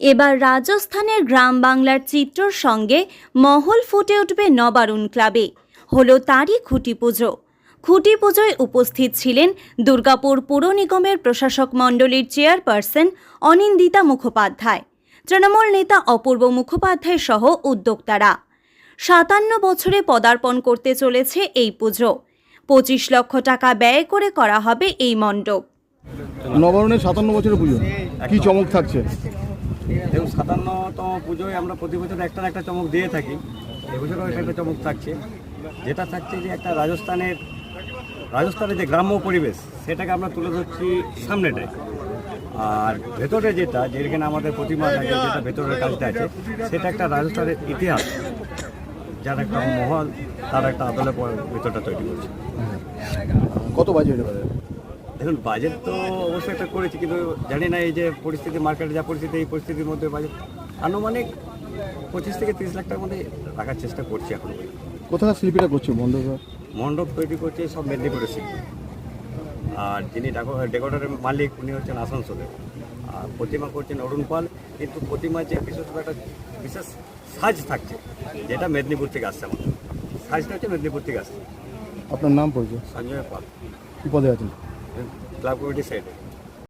এবার রাজস্থানের গ্রাম বাংলার চিত্রর সঙ্গে মহল ফুটে উঠবে নবারুণ ক্লাবে। হলো তারই খুঁটি পুজো। খুঁটি পুজোয় উপস্থিত ছিলেন দুর্গাপুর পুর নিগমের প্রশাসক মণ্ডলীর চেয়ারপারসন অনিন্দিতা মুখোপাধ্যায়, তৃণমূল নেতা অপূর্ব মুখোপাধ্যায় সহ উদ্যোক্তারা। সাতান্ন বছরে পদার্পণ করতে চলেছে এই পুজো। পঁচিশ লক্ষ টাকা ব্যয় করে করা হবে এই মণ্ডপ। নবারণের সাতান্ন বছরের পুজো। কি চমক থাকছে? দেখুন, সাতান্নতম পুজোয় আমরা প্রতি বছর একটা একটা চমক দিয়ে থাকি। এবছরও একটা চমক থাকছে। যেটা থাকছে যে একটা রাজস্থানের রাজস্থানের যে গ্রাম্য পরিবেশ, সেটাকে আমরা তুলে ধরছি সামনেটায় আর ভেতরে যেটা, যেখানে আমাদের প্রতিমা থাকে, যেটা ভেতরের কাজটা আছে, সেটা একটা রাজস্থানের ইতিহাস। যার একটা মহল, তার একটা আদলে ভেতরটা তৈরি করছে কত বাজে হতে পারে? দেখুন বাজেট তো অবশ্যই একটা করেছি কিন্তু জানি না এই যে পরিস্থিতি মার্কেটে যা পরিস্থিতি এই পরিস্থিতির মধ্যে বাজেট আনুমানিক পঁচিশ থেকে তিরিশ লাখ টাকার মধ্যে রাখার চেষ্টা করছি এখন। কোথায় শিল্পীরা করছে বন্ধ মণ্ডপ তৈরি করছে সব মেদিনীপুরে শিল্পী। আর যিনি ডেকোরেটরের মালিক উনি হচ্ছেন আসানসোলে আর প্রতিমা করছেন অরুণ পাল কিন্তু প্রতিমা যে বিশেষ একটা বিশেষ সাজ থাকছে যেটা মেদিনীপুর থেকে আসছে আমাদের। সাজটা হচ্ছে মেদিনীপুর থেকে আসছে। আপনার নাম পরিচয়? সঞ্জয় পাল। কি পদে আছেন? ক্লাব কমিটির সাইডে